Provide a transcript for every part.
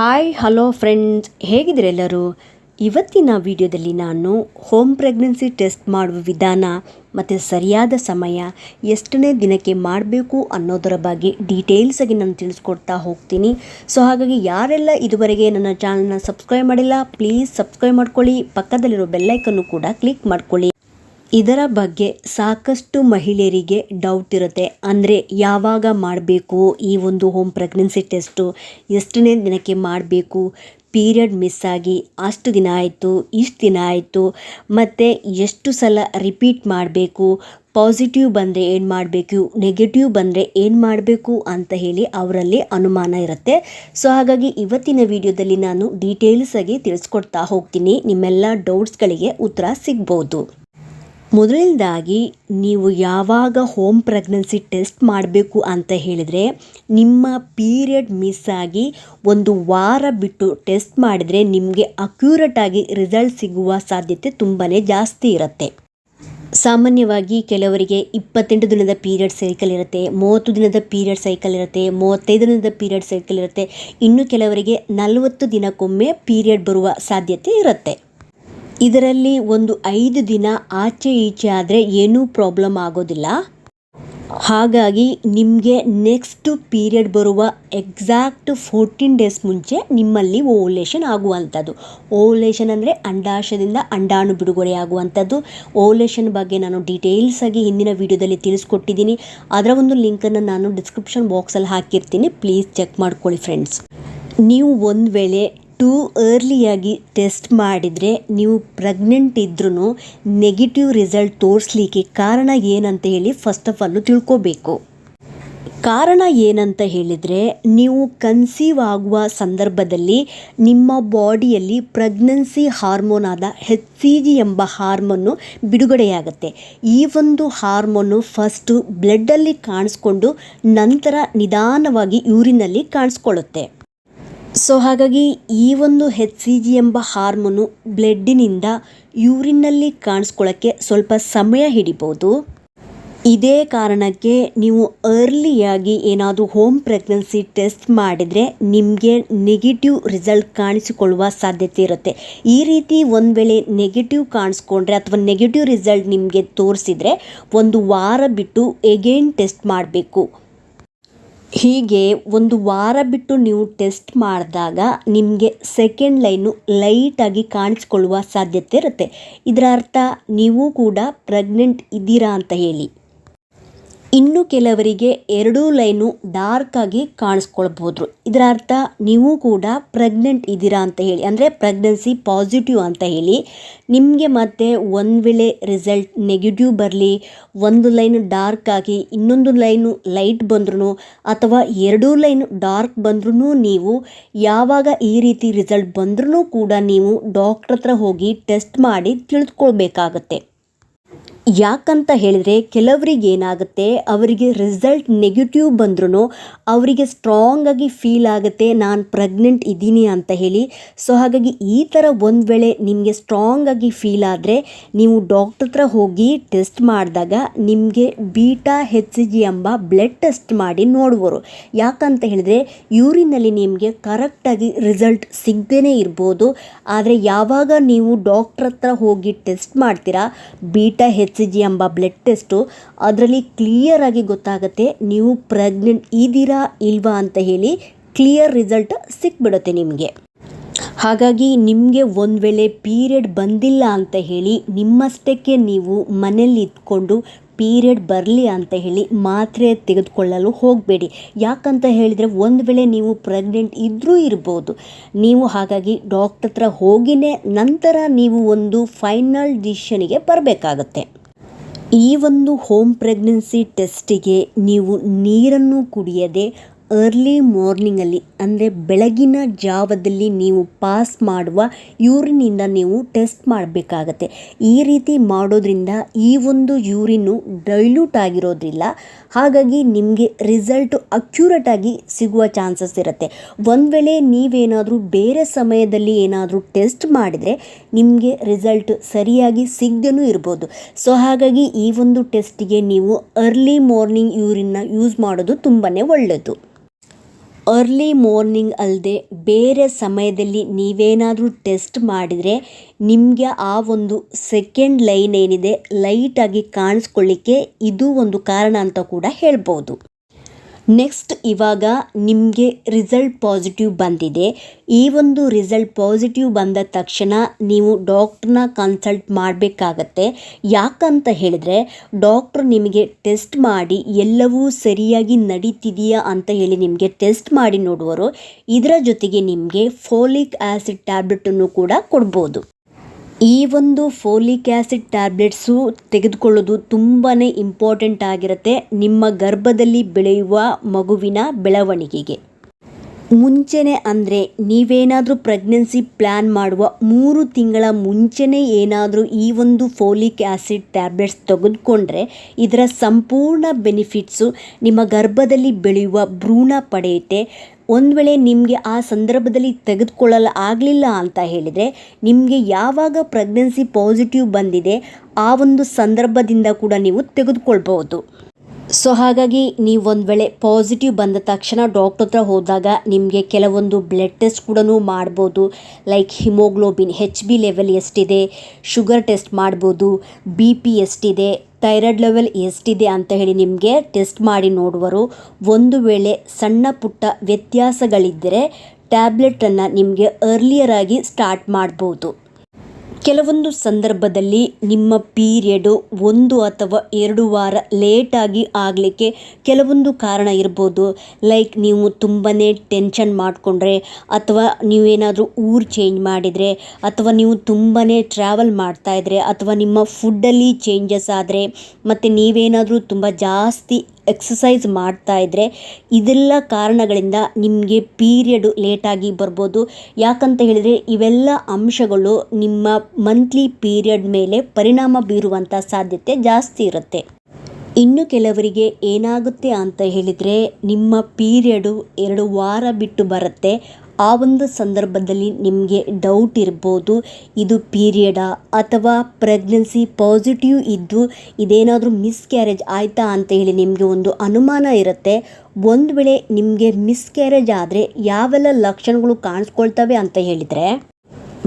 Hi hello friends ಎಲ್ಲರೂ? ಇವತ್ತಿನ ವಿಡಿಯೋದಲ್ಲಿ ನಾನು ಹೋಮ್ ಪ್ರೆಗ್ನೆನ್ಸಿ ಟೆಸ್ಟ್ ಮಾಡುವ ವಿಧಾನ ಮತ್ತು ಸರಿಯಾದ ಸಮಯ ಎಷ್ಟನೇ ದಿನಕ್ಕೆ ಮಾಡಬೇಕು ಅನ್ನೋದರ ಬಗ್ಗೆ ಡೀಟೇಲ್ಸಾಗಿ ನಾನು ತಿಳಿಸ್ಕೊಡ್ತಾ ಹೋಗ್ತೀನಿ. ಸೊ ಹಾಗಾಗಿ ಯಾರೆಲ್ಲ ಇದುವರೆಗೆ ನನ್ನ ಚಾನಲ್ನ ಸಬ್ಸ್ಕ್ರೈಬ್ ಮಾಡಿಲ್ಲ ಪ್ಲೀಸ್ ಸಬ್ಸ್ಕ್ರೈಬ್ ಮಾಡ್ಕೊಳ್ಳಿ. ಪಕ್ಕದಲ್ಲಿರೋ ಬೆಲ್ಲೈಕನ್ನು ಕೂಡ ಕ್ಲಿಕ್ ಮಾಡ್ಕೊಳ್ಳಿ. ಇದರ ಬಗ್ಗೆ ಸಾಕಷ್ಟು ಮಹಿಳೆಯರಿಗೆ ಡೌಟ್ ಇರುತ್ತೆ. ಅಂದರೆ ಯಾವಾಗ ಮಾಡಬೇಕು? ಈ ಒಂದು ಹೋಮ್ ಪ್ರೆಗ್ನೆನ್ಸಿ ಟೆಸ್ಟು ಎಷ್ಟನೇ ದಿನಕ್ಕೆ ಮಾಡಬೇಕು? ಪೀರಿಯಡ್ ಮಿಸ್ ಆಗಿ ಅಷ್ಟು ದಿನ ಆಯಿತು, ಇಷ್ಟು ದಿನ ಆಯಿತು, ಮತ್ತು ಎಷ್ಟು ಸಲ ರಿಪೀಟ್ ಮಾಡಬೇಕು? ಪಾಸಿಟಿವ್ ಬಂದರೆ ಏನು ಮಾಡಬೇಕು? ನೆಗೆಟಿವ್ ಬಂದರೆ ಏನು ಮಾಡಬೇಕು? ಅಂತ ಹೇಳಿ ಅವರಲ್ಲಿ ಅನುಮಾನ ಇರುತ್ತೆ. ಸೊ ಹಾಗಾಗಿ ಇವತ್ತಿನ ವಿಡಿಯೋದಲ್ಲಿ ನಾನು ಡೀಟೇಲ್ಸಾಗಿ ತಿಳಿಸ್ಕೊಡ್ತಾ ಹೋಗ್ತೀನಿ. ನಿಮ್ಮೆಲ್ಲ ಡೌಟ್ಸ್ಗಳಿಗೆ ಉತ್ತರ ಸಿಗ್ಬೋದು. ಮೊದಲನೇದಾಗಿ ನೀವು ಯಾವಾಗ ಹೋಮ್ ಪ್ರೆಗ್ನೆನ್ಸಿ ಟೆಸ್ಟ್ ಮಾಡಬೇಕು ಅಂತ ಹೇಳಿದರೆ, ನಿಮ್ಮ ಪೀರಿಯಡ್ ಮಿಸ್ ಆಗಿ ಒಂದು ವಾರ ಬಿಟ್ಟು ಟೆಸ್ಟ್ ಮಾಡಿದರೆ ನಿಮಗೆ ಅಕ್ಯೂರೇಟಾಗಿ ರಿಸಲ್ಟ್ ಸಿಗುವ ಸಾಧ್ಯತೆ ತುಂಬಾ ಜಾಸ್ತಿ ಇರುತ್ತೆ. ಸಾಮಾನ್ಯವಾಗಿ ಕೆಲವರಿಗೆ ಇಪ್ಪತ್ತೆಂಟು ದಿನದ ಪೀರಿಯಡ್ ಸೈಕಲ್ ಇರುತ್ತೆ, ಮೂವತ್ತು ದಿನದ ಪೀರಿಯಡ್ ಸೈಕಲ್ ಇರುತ್ತೆ, ಮೂವತ್ತೈದು ದಿನದ ಪೀರಿಯಡ್ ಸೈಕಲ್ ಇರುತ್ತೆ. ಇನ್ನು ಕೆಲವರಿಗೆ ನಲವತ್ತು ದಿನಕ್ಕೊಮ್ಮೆ ಪೀರಿಯಡ್ ಬರುವ ಸಾಧ್ಯತೆ ಇರುತ್ತೆ. ಇದರಲ್ಲಿ ಒಂದು ಐದು ದಿನ ಆಚೆ ಈಚೆ ಆದರೆ ಏನೂ ಪ್ರಾಬ್ಲಮ್ ಆಗೋದಿಲ್ಲ. ಹಾಗಾಗಿ ನಿಮಗೆ ನೆಕ್ಸ್ಟ್ ಪೀರಿಯಡ್ ಬರುವ ಎಕ್ಸಾಕ್ಟ್ ಫೋರ್ಟೀನ್ ಡೇಸ್ ಮುಂಚೆ ನಿಮ್ಮಲ್ಲಿ ಓವುಲೇಷನ್ ಆಗುವಂಥದ್ದು. ಓವುಲೇಷನ್ ಅಂದರೆ ಅಂಡಾಶಯದಿಂದ ಅಂಡಾಣು ಬಿಡುಗಡೆ ಆಗುವಂಥದ್ದು. ಓವುಲೇಷನ್ ಬಗ್ಗೆ ನಾನು ಡೀಟೇಲ್ಸಾಗಿ ಹಿಂದಿನ ವಿಡಿಯೋದಲ್ಲಿ ತಿಳಿಸ್ಕೊಟ್ಟಿದ್ದೀನಿ. ಅದರ ಒಂದು ಲಿಂಕನ್ನು ನಾನು ಡಿಸ್ಕ್ರಿಪ್ಷನ್ ಬಾಕ್ಸಲ್ಲಿ ಹಾಕಿರ್ತೀನಿ. ಪ್ಲೀಸ್ ಚೆಕ್ ಮಾಡ್ಕೊಳ್ಳಿ ಫ್ರೆಂಡ್ಸ್ ನೀವು ಒಂದು ವೇಳೆ ಟೂ ಅರ್ಲಿಯಾಗಿ ಟೆಸ್ಟ್ ಮಾಡಿದರೆ ನೀವು ಪ್ರೆಗ್ನೆಂಟ್ ಇದ್ರೂ ನೆಗೆಟಿವ್ ರಿಸಲ್ಟ್ ತೋರಿಸ್ಲಿಕ್ಕೆ ಕಾರಣ ಏನಂತ ಹೇಳಿ ಫಸ್ಟ್ ಆಫ್ ಆಲ್ ತಿಳ್ಕೋಬೇಕು. ಕಾರಣ ಏನಂತ ಹೇಳಿದರೆ ನೀವು ಕನ್ಸೀವ್ ಆಗುವ ಸಂದರ್ಭದಲ್ಲಿ ನಿಮ್ಮ ಬಾಡಿಯಲ್ಲಿ ಪ್ರೆಗ್ನೆನ್ಸಿ ಹಾರ್ಮೋನ್ ಆದ ಹೆಚ್ ಸಿ ಜಿ ಎಂಬ ಹಾರ್ಮೋನು ಬಿಡುಗಡೆಯಾಗುತ್ತೆ. ಈ ಒಂದು ಹಾರ್ಮೋನು ಫಸ್ಟು ಬ್ಲಡ್ಡಲ್ಲಿ ಕಾಣಿಸ್ಕೊಂಡು ನಂತರ ನಿಧಾನವಾಗಿ ಯೂರಿನಲ್ಲಿ ಕಾಣಿಸ್ಕೊಳ್ಳುತ್ತೆ. ಸೊ ಹಾಗಾಗಿ ಈ ಒಂದು ಹೆಚ್ ಸಿ ಜಿ ಎಂಬ ಹಾರ್ಮೋನು ಬ್ಲಡ್ಡಿನಿಂದ ಯೂರಿನ್ನಲ್ಲಿ ಕಾಣಿಸ್ಕೊಳ್ಳೋಕ್ಕೆ ಸ್ವಲ್ಪ ಸಮಯ ಹಿಡಿಬೋದು. ಇದೇ ಕಾರಣಕ್ಕೆ ನೀವು ಅರ್ಲಿಯಾಗಿ ಏನಾದರೂ ಹೋಮ್ ಪ್ರೆಗ್ನೆನ್ಸಿ ಟೆಸ್ಟ್ ಮಾಡಿದರೆ ನಿಮಗೆ ನೆಗೆಟಿವ್ ರಿಸಲ್ಟ್ ಕಾಣಿಸಿಕೊಳ್ಳುವ ಸಾಧ್ಯತೆ ಇರುತ್ತೆ. ಈ ರೀತಿ ಒಂದು ವೇಳೆ ನೆಗೆಟಿವ್ ಕಾಣಿಸ್ಕೊಂಡ್ರೆ ಅಥವಾ ನೆಗೆಟಿವ್ ರಿಸಲ್ಟ್ ನಿಮಗೆ ತೋರಿಸಿದರೆ ಒಂದು ವಾರ ಬಿಟ್ಟು ಎಗೇನ್ ಟೆಸ್ಟ್ ಮಾಡಬೇಕು. ಹೀಗೆ ಒಂದು ವಾರ ಬಿಟ್ಟು ನೀವು ಟೆಸ್ಟ್ ಮಾಡಿದಾಗ ನಿಮಗೆ ಸೆಕೆಂಡ್ ಲೈನು ಲೈಟಾಗಿ ಕಾಣಿಸ್ಕೊಳ್ಳುವ ಸಾಧ್ಯತೆ ಇರುತ್ತೆ. ಇದರ ಅರ್ಥ ನೀವು ಕೂಡ ಪ್ರೆಗ್ನೆಂಟ್ ಇದ್ದೀರಾ ಅಂತ ಹೇಳಿ. ಇನ್ನು ಕೆಲವರಿಗೆ ಎರಡೂ ಲೈನು ಡಾರ್ಕ್ ಆಗಿ ಕಾಣಿಸ್ಕೊಳ್ಬೋದು ಇದರ ಅರ್ಥ ನೀವು ಕೂಡ ಪ್ರೆಗ್ನೆಂಟ್ ಇದ್ದೀರಾ ಅಂತ ಹೇಳಿ, ಅಂದರೆ ಪ್ರೆಗ್ನೆನ್ಸಿ ಪಾಸಿಟಿವ್ ಅಂತ ಹೇಳಿ, ನಿಮಗೆ ಮತ್ತೆ ಒಂದು ವೇಳೆ ರಿಸಲ್ಟ್ ನೆಗೆಟಿವ್ ಬರಲಿ, ಒಂದು ಲೈನು ಡಾರ್ಕ್ ಆಗಿ ಇನ್ನೊಂದು ಲೈನು ಲೈಟ್ ಬಂದ್ರೂ ಅಥವಾ ಎರಡೂ ಲೈನು ಡಾರ್ಕ್ ಬಂದ್ರೂ ನೀವು ಯಾವಾಗ ಈ ರೀತಿ ರಿಸಲ್ಟ್ ಬಂದ್ರೂ ಕೂಡ ನೀವು ಡಾಕ್ಟ್ರ್ ಹತ್ರ ಹೋಗಿ ಟೆಸ್ಟ್ ಮಾಡಿ ತಿಳಿದುಕೊಳ್ಬೇಕಾಗತ್ತೆ ಯಾಕಂತ ಹೇಳಿದರೆ ಕೆಲವರಿಗೆ ಏನಾಗುತ್ತೆ, ಅವರಿಗೆ ರಿಸಲ್ಟ್ ನೆಗೆಟಿವ್ ಬಂದ್ರೂ ಅವರಿಗೆ ಸ್ಟ್ರಾಂಗಾಗಿ ಫೀಲ್ ಆಗುತ್ತೆ, ನಾನು ಪ್ರೆಗ್ನೆಂಟ್ ಇದ್ದೀನಿ ಅಂತ ಹೇಳಿ. ಸೊ ಹಾಗಾಗಿ ಈ ಥರ ಒಂದು ವೇಳೆ ನಿಮಗೆ ಸ್ಟ್ರಾಂಗಾಗಿ ಫೀಲ್ ಆದರೆ, ನೀವು ಡಾಕ್ಟ್ರ್ ಹತ್ರ ಹೋಗಿ ಟೆಸ್ಟ್ ಮಾಡಿದಾಗ ನಿಮಗೆ ಬೀಟಾ ಹೆಚ್ ಜಿ ಎಂಬ ಬ್ಲಡ್ ಟೆಸ್ಟ್ ಮಾಡಿ ನೋಡುವರು ಯಾಕಂತ ಹೇಳಿದರೆ, ಯೂರಿನಲ್ಲಿ ನಿಮಗೆ ಕರೆಕ್ಟಾಗಿ ರಿಸಲ್ಟ್ ಸಿಗದೇ ಇರ್ಬೋದು. ಆದರೆ ಯಾವಾಗ ನೀವು ಡಾಕ್ಟ್ರ್ ಹತ್ರ ಹೋಗಿ ಟೆಸ್ಟ್ ಮಾಡ್ತೀರಾ ಬೀಟಾ ಹೆಚ್ ಜಿ ಎಂಬ ಬ್ಲಡ್ ಟೆಸ್ಟು ಅದರಲ್ಲಿ ಕ್ಲಿಯರಾಗಿ ಗೊತ್ತಾಗುತ್ತೆ. ನೀವು ಪ್ರೆಗ್ನೆಂಟ್ ಇದ್ದೀರಾ ಇಲ್ವಾ ಅಂತ ಹೇಳಿ ಕ್ಲಿಯರ್ ರಿಸಲ್ಟ್ ಸಿಕ್ಬಿಡುತ್ತೆ ನಿಮಗೆ. ಹಾಗಾಗಿ ನಿಮಗೆ ಒಂದು ವೇಳೆ ಪೀರಿಯಡ್ ಬಂದಿಲ್ಲ ಅಂತ ಹೇಳಿ ನಿಮ್ಮಷ್ಟಕ್ಕೆ ನೀವು ಮನೇಲಿ ಇದ್ಕೊಂಡು ಪೀರಿಯಡ್ ಬರಲಿ ಅಂತ ಹೇಳಿ ಮಾತ್ರೆ ತೆಗೆದುಕೊಳ್ಳಲು ಹೋಗಬೇಡಿ. ಯಾಕಂತ ಹೇಳಿದರೆ ಒಂದು ವೇಳೆ ನೀವು ಪ್ರೆಗ್ನೆಂಟ್ ಇದ್ದರೂ ಇರ್ಬೋದು. ನೀವು ಹಾಗಾಗಿ ಡಾಕ್ಟರ್ ಹತ್ರ ಹೋಗಿನೇ ನಂತರ ನೀವು ಒಂದು ಫೈನಲ್ ಡಿಸಿಷನಿಗೆ ಬರಬೇಕಾಗತ್ತೆ. ಈ ಒಂದು ಹೋಮ್ ಪ್ರೆಗ್ನೆನ್ಸಿ ಟೆಸ್ಟಿಗೆ ನೀವು ನೀರನ್ನು ಕುಡಿಯದೆ ಅರ್ಲಿ ಮಾರ್ನಿಂಗಲ್ಲಿ ಅಂದರೆ ಬೆಳಗಿನ ಜಾವದಲ್ಲಿ ನೀವು ಪಾಸ್ ಮಾಡುವ ಯೂರಿನಿಂದ ನೀವು ಟೆಸ್ಟ್ ಮಾಡಬೇಕಾಗತ್ತೆ. ಈ ರೀತಿ ಮಾಡೋದ್ರಿಂದ ಈ ಒಂದು ಯೂರಿನು ಡೈಲ್ಯೂಟ್ ಆಗಿರೋದ್ರಿಲ್ಲ. ಹಾಗಾಗಿ ನಿಮಗೆ ರಿಸಲ್ಟು ಅಕ್ಯುರೇಟಾಗಿ ಸಿಗುವ ಚಾನ್ಸಸ್ ಇರುತ್ತೆ. ಒಂದು ವೇಳೆ ನೀವೇನಾದರೂ ಬೇರೆ ಸಮಯದಲ್ಲಿ ಏನಾದರೂ ಟೆಸ್ಟ್ ಮಾಡಿದರೆ ನಿಮಗೆ ರಿಸಲ್ಟ್ ಸರಿಯಾಗಿ ಸಿಗದೇನೂ ಇರ್ಬೋದು. ಸೊ ಹಾಗಾಗಿ ಈ ಒಂದು ಟೆಸ್ಟಿಗೆ ನೀವು ಅರ್ಲಿ ಮಾರ್ನಿಂಗ್ ಯೂರಿನ್ನ ಯೂಸ್ ಮಾಡೋದು ತುಂಬಾ ಒಳ್ಳೆಯದು ಅರ್ಲಿ ಮಾರ್ನಿಂಗ್ ಅಲ್ಲದೆ ಬೇರೆ ಸಮಯದಲ್ಲಿ ನೀವೇನಾದರೂ ಟೆಸ್ಟ್ ಮಾಡಿದರೆ ನಿಮಗೆ ಆ ಒಂದು ಸೆಕೆಂಡ್ ಲೈನ್ ಏನಿದೆ ಲೈಟಾಗಿ ಕಾಣಿಸ್ಕೊಳ್ಳಿಕ್ಕೆ ಇದು ಒಂದು ಕಾರಣ ಅಂತ ಕೂಡ ಹೇಳ್ಬೋದು. ನೆಕ್ಸ್ಟ್ ಇವಾಗ ನಿಮಗೆ ರಿಸಲ್ಟ್ ಪಾಸಿಟಿವ್ ಬಂದಿದೆ. ಈ ಒಂದು ರಿಸಲ್ಟ್ ಪಾಸಿಟಿವ್ ಬಂದ ತಕ್ಷಣ ನೀವು ಡಾಕ್ಟ್ರನ್ನ ಕನ್ಸಲ್ಟ್ ಮಾಡಬೇಕಾಗತ್ತೆ. ಯಾಕಂತ ಹೇಳಿದ್ರೆ ಡಾಕ್ಟ್ರ್ ನಿಮಗೆ ಟೆಸ್ಟ್ ಮಾಡಿ ಎಲ್ಲವೂ ಸರಿಯಾಗಿ ನಡೀತಿದೆಯಾ ಅಂತ ಹೇಳಿ ನಿಮಗೆ ಟೆಸ್ಟ್ ಮಾಡಿ ನೋಡುವರು. ಇದರ ಜೊತೆಗೆ ನಿಮಗೆ ಫೋಲಿಕ್ ಆ್ಯಸಿಡ್ ಟ್ಯಾಬ್ಲೆಟನ್ನು ಕೂಡ ಕೊಡ್ಬೋದು. ಈ ಒಂದು ಫೋಲಿಕ್ ಆ್ಯಸಿಡ್ ಟ್ಯಾಬ್ಲೆಟ್ಸು ತೆಗೆದುಕೊಳ್ಳೋದು ತುಂಬಾ ಇಂಪಾರ್ಟೆಂಟ್ ಆಗಿರುತ್ತೆ ನಿಮ್ಮ ಗರ್ಭದಲ್ಲಿ ಬೆಳೆಯುವ ಮಗುವಿನ ಬೆಳವಣಿಗೆಗೆ. ಮುಂಚೆನೇ ಅಂದರೆ ನೀವೇನಾದರೂ ಪ್ರೆಗ್ನೆನ್ಸಿ ಪ್ಲ್ಯಾನ್ ಮಾಡುವ ಮೂರು ತಿಂಗಳ ಮುಂಚೆನೇ ಏನಾದರೂ ಈ ಒಂದು ಫೋಲಿಕ್ ಆ್ಯಸಿಡ್ ಟ್ಯಾಬ್ಲೆಟ್ಸ್ ತೆಗೆದುಕೊಂಡ್ರೆ ಇದರ ಸಂಪೂರ್ಣ ಬೆನಿಫಿಟ್ಸು ನಿಮ್ಮ ಗರ್ಭದಲ್ಲಿ ಬೆಳೆಯುವ ಭ್ರೂಣ ಪಡೆಯುತ್ತೆ. ಒಂದು ವೇಳೆ ನಿಮಗೆ ಆ ಸಂದರ್ಭದಲ್ಲಿ ತೆಗೆದುಕೊಳ್ಳಲು ಆಗಲಿಲ್ಲ ಅಂತ ಹೇಳಿದರೆ ನಿಮಗೆ ಯಾವಾಗ ಪ್ರೆಗ್ನೆನ್ಸಿ ಪಾಸಿಟಿವ್ ಬಂದಿದೆ, ಆ ಒಂದು ಸಂದರ್ಭದಿಂದ ಕೂಡ ನೀವು ತೆಗೆದುಕೊಳ್ಬೋದು ಸೊ ಹಾಗಾಗಿ ನೀವು ಒಂದು ವೇಳೆ ಪಾಸಿಟಿವ್ ಬಂದ ತಕ್ಷಣ ಡಾಕ್ಟರ್ ಹತ್ರ ಹೋದಾಗ ನಿಮಗೆ ಕೆಲವೊಂದು ಬ್ಲಡ್ ಟೆಸ್ಟ್ ಕೂಡ ಮಾಡ್ಬೋದು. Like haemoglobin H B level ಎಷ್ಟಿದೆ ಶುಗರ್ ಟೆಸ್ಟ್ ಮಾಡ್ಬೋದು ಬಿ ಪಿ ಎಷ್ಟಿದೆ ಥೈರಾಯ್ಡ್ ಲೆವೆಲ್ ಎಷ್ಟಿದೆ ಅಂತ ಹೇಳಿ ನಿಮಗೆ ಟೆಸ್ಟ್ ಮಾಡಿ ನೋಡುವರು. ಒಂದು ವೇಳೆ ಸಣ್ಣ ಪುಟ್ಟ ವ್ಯತ್ಯಾಸಗಳಿದ್ದರೆ ಟ್ಯಾಬ್ಲೆಟನ್ನು ನಿಮಗೆ ಅರ್ಲಿಯರ್ ಆಗಿ ಸ್ಟಾರ್ಟ್ ಮಾಡ್ಬೋದು. ಕೆಲವೊಂದು ಸಂದರ್ಭದಲ್ಲಿ ನಿಮ್ಮ ಪೀರಿಯಡು ಒಂದು ಅಥವಾ ಎರಡು ವಾರ ಲೇಟಾಗಿ ಆಗಲಿಕ್ಕೆ ಕೆಲವೊಂದು ಕಾರಣ ಇರ್ಬೋದು. ಲೈಕ್ ನೀವು ತುಂಬಾ ಟೆನ್ಷನ್ ಮಾಡಿಕೊಂಡ್ರೆ ಅಥವಾ ನೀವೇನಾದರೂ ಊರು ಚೇಂಜ್ ಮಾಡಿದರೆ ಅಥವಾ ನೀವು ತುಂಬಾ ಟ್ರಾವೆಲ್ ಮಾಡ್ತಾಯಿದ್ರೆ ಅಥವಾ ನಿಮ್ಮ ಫುಡ್ಡಲ್ಲಿ ಚೇಂಜಸ್ ಆದರೆ ಮತ್ತು ನೀವೇನಾದರೂ ತುಂಬ ಜಾಸ್ತಿ ಎಕ್ಸಸೈಸ್ ಮಾಡ್ತಾ ಇದ್ದರೆ ಇದೆಲ್ಲ ಕಾರಣಗಳಿಂದ ನಿಮಗೆ ಪೀರಿಯಡು ಲೇಟಾಗಿ ಬರ್ಬೋದು. ಯಾಕಂತ ಹೇಳಿದರೆ ಇವೆಲ್ಲ ಅಂಶಗಳು ನಿಮ್ಮ ಮಂತ್ಲಿ ಪೀರಿಯಡ್ ಮೇಲೆ ಪರಿಣಾಮ ಬೀರುವಂಥ ಸಾಧ್ಯತೆ ಜಾಸ್ತಿ ಇರುತ್ತೆ. ಇನ್ನು ಕೆಲವರಿಗೆ ಏನಾಗುತ್ತೆ ಅಂತ ಹೇಳಿದರೆ ನಿಮ್ಮ ಪೀರಿಯಡು ಎರಡು ವಾರ ಬಿಟ್ಟು ಬರುತ್ತೆ. ಆ ಒಂದು ಸಂದರ್ಭದಲ್ಲಿ ನಿಮಗೆ ಡೌಟ್ ಇರ್ಬೋದು, ಇದು ಪೀರಿಯಡಾ ಅಥವಾ ಪ್ರೆಗ್ನೆನ್ಸಿ ಪಾಸಿಟಿವ್ ಇದ್ದು ಇದೇನಾದರೂ ಮಿಸ್ಕ್ಯಾರೇಜ್ ಆಯಿತಾ ಅಂತ ಹೇಳಿ ನಿಮಗೆ ಒಂದು ಅನುಮಾನ ಇರುತ್ತೆ. ಒಂದು ವೇಳೆ ನಿಮಗೆ ಮಿಸ್ಕ್ಯಾರೇಜ್ ಆದರೆ ಯಾವೆಲ್ಲ ಲಕ್ಷಣಗಳು ಕಾಣಿಸ್ಕೊಳ್ತವೆ ಅಂತ ಹೇಳಿದರೆ,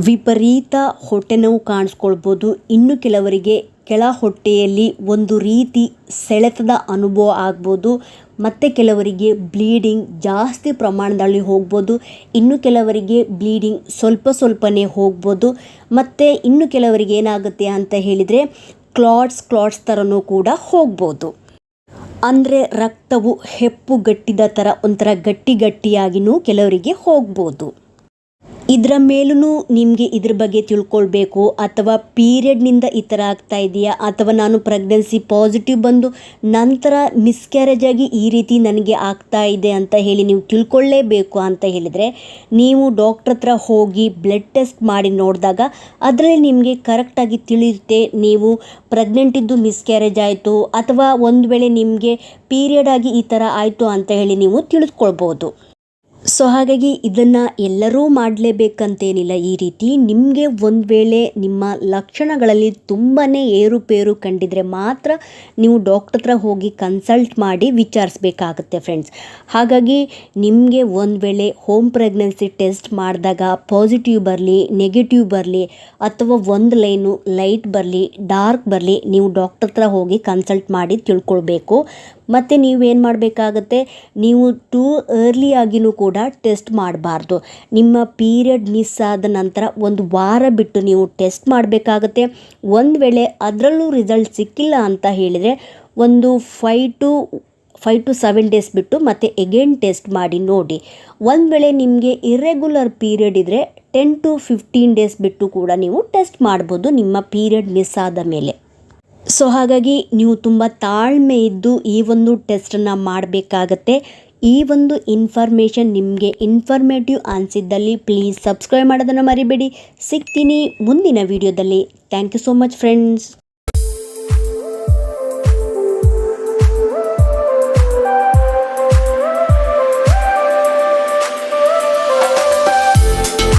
ವಿಪರೀತ ಹೊಟ್ಟೆ ನೋವು ಕಾಣಿಸ್ಕೊಳ್ಬೋದು. ಇನ್ನು ಕೆಲವರಿಗೆ ಕೆಳ ಹೊಟ್ಟೆಯಲ್ಲಿ ಒಂದು ರೀತಿ ಸೆಳೆತದ ಅನುಭವ ಆಗ್ಬೋದು. ಮತ್ತು ಕೆಲವರಿಗೆ ಬ್ಲೀಡಿಂಗ್ ಜಾಸ್ತಿ ಪ್ರಮಾಣದಲ್ಲಿ ಹೋಗ್ಬೋದು. ಇನ್ನು ಕೆಲವರಿಗೆ ಬ್ಲೀಡಿಂಗ್ ಸ್ವಲ್ಪ ಸ್ವಲ್ಪನೇ ಹೋಗ್ಬೋದು. ಮತ್ತು ಇನ್ನು ಕೆಲವರಿಗೆ ಏನಾಗುತ್ತೆ ಅಂತ ಹೇಳಿದರೆ ಕ್ಲಾಟ್ಸ್ ಕ್ಲಾಟ್ಸ್ ಥರನೂ ಕೂಡ ಹೋಗ್ಬೋದು. ಅಂದರೆ ರಕ್ತವು ಹೆಪ್ಪುಗಟ್ಟಿದ ಥರ ಒಂಥರ ಗಟ್ಟಿ ಗಟ್ಟಿಯಾಗಿಯೂ ಕೆಲವರಿಗೆ ಹೋಗ್ಬೋದು. ಇದರ ಮೇಲೂ ನಿಮಗೆ ಇದ್ರ ಬಗ್ಗೆ ತಿಳ್ಕೊಳ್ಬೇಕು ಅಥವಾ ಪೀರಿಯಡ್ನಿಂದ ಈ ಥರ ಆಗ್ತಾ ಇದೆಯಾ ಅಥವಾ ನಾನು ಪ್ರೆಗ್ನೆನ್ಸಿ ಪಾಸಿಟಿವ್ ಬಂದು ನಂತರ ಮಿಸ್ಕ್ಯಾರೇಜ್ ಆಗಿ ಈ ರೀತಿ ನನಗೆ ಆಗ್ತಾ ಇದೆ ಅಂತ ಹೇಳಿ ನೀವು ತಿಳ್ಕೊಳ್ಳೇಬೇಕು ಅಂತ ಹೇಳಿದರೆ ನೀವು ಡಾಕ್ಟ್ರ್ ಹತ್ರ ಹೋಗಿ ಬ್ಲಡ್ ಟೆಸ್ಟ್ ಮಾಡಿ ನೋಡಿದಾಗ ಅದರಲ್ಲಿ ನಿಮಗೆ ಕರೆಕ್ಟಾಗಿ ತಿಳಿಯುತ್ತೆ ನೀವು ಪ್ರೆಗ್ನೆಂಟ್ ಇದ್ದು ಮಿಸ್ಕ್ಯಾರೇಜ್ ಆಯಿತು ಅಥವಾ ಒಂದು ವೇಳೆ ನಿಮಗೆ ಪೀರಿಯಡ್ ಆಗಿ ಈ ಥರ ಆಯಿತು ಅಂತ ಹೇಳಿ ನೀವು ತಿಳಿದುಕೊಳ್ಬೋದು. ಸೊ ಹಾಗಾಗಿ ಇದನ್ನು ಎಲ್ಲರೂ ಮಾಡಲೇಬೇಕಂತೇನಿಲ್ಲ. ಈ ರೀತಿ ನಿಮಗೆ ಒಂದು ವೇಳೆ ನಿಮ್ಮ ಲಕ್ಷಣಗಳಲ್ಲಿ ತುಂಬಾ ಏರುಪೇರು ಕಂಡಿದ್ರೆ ಮಾತ್ರ ನೀವು ಡಾಕ್ಟರ್ ಹತ್ರ ಹೋಗಿ ಕನ್ಸಲ್ಟ್ ಮಾಡಿ ವಿಚಾರಿಸ್ಬೇಕಾಗತ್ತೆ ಫ್ರೆಂಡ್ಸ್. ಹಾಗಾಗಿ ನಿಮಗೆ ಒಂದು ವೇಳೆ ಹೋಮ್ ಪ್ರೆಗ್ನೆನ್ಸಿ ಟೆಸ್ಟ್ ಮಾಡಿದಾಗ ಪಾಸಿಟಿವ್ ಬರಲಿ, ನೆಗೆಟಿವ್ ಬರಲಿ, ಅಥವಾ ಒಂದು ಲೈನು ಲೈಟ್ ಬರಲಿ, ಡಾರ್ಕ್ ಬರಲಿ ನೀವು ಡಾಕ್ಟರ್ ಹತ್ರ ಹೋಗಿ ಕನ್ಸಲ್ಟ್ ಮಾಡಿ ತಿಳ್ಕೊಳ್ಬೇಕು. ಮತ್ತು ನೀವೇನು ಮಾಡಬೇಕಾಗತ್ತೆ? ನೀವು ಟೂ ಆಗಿನೂ ಕೂಡ ಟೆಸ್ಟ್ ಮಾಡಬಾರ್ದು. ನಿಮ್ಮ ಪೀರಿಯಡ್ ಮಿಸ್ ಆದ ನಂತರ ಒಂದು ವಾರ ಬಿಟ್ಟು ನೀವು ಟೆಸ್ಟ್ ಮಾಡಬೇಕಾಗತ್ತೆ. ಒಂದು ವೇಳೆ ಅದರಲ್ಲೂ ರಿಸಲ್ಟ್ ಸಿಕ್ಕಿಲ್ಲ ಅಂತ ಹೇಳಿದರೆ ಒಂದು five to five to seven days ಬಿಟ್ಟು ಮತ್ತೆ ಎಗೇನ್ ಟೆಸ್ಟ್ ಮಾಡಿ ನೋಡಿ. ಒಂದು ವೇಳೆ ನಿಮಗೆ ಇರ್ರೆಗ್ಯುಲರ್ ಪೀರಿಯಡ್ ಇದ್ದರೆ ಟೆನ್ ಟು ಫಿಫ್ಟೀನ್ ಡೇಸ್ ಬಿಟ್ಟು ಕೂಡ ನೀವು ಟೆಸ್ಟ್ ಮಾಡ್ಬೋದು ನಿಮ್ಮ ಪೀರಿಯಡ್ ಮಿಸ್ ಆದ ಮೇಲೆ. ಸೊ ಹಾಗಾಗಿ ನೀವು ತುಂಬ ತಾಳ್ಮೆ ಇದ್ದು ಈ ಒಂದು ಟೆಸ್ಟನ್ನು ಮಾಡಬೇಕಾಗತ್ತೆ. ಈ ಒಂದು ಇನ್ಫಾರ್ಮೇಷನ್ ನಿಮಗೆ ಇನ್ಫಾರ್ಮೇಟಿವ್ ಅನಿಸಿದ್ದಲ್ಲಿ ಪ್ಲೀಸ್ ಸಬ್ಸ್ಕ್ರೈಬ್ ಮಾಡೋದನ್ನು ಮರಿಬೇಡಿ. ಸಿಗ್ತೀನಿ ಮುಂದಿನ ವಿಡಿಯೋದಲ್ಲಿ thank you so much friends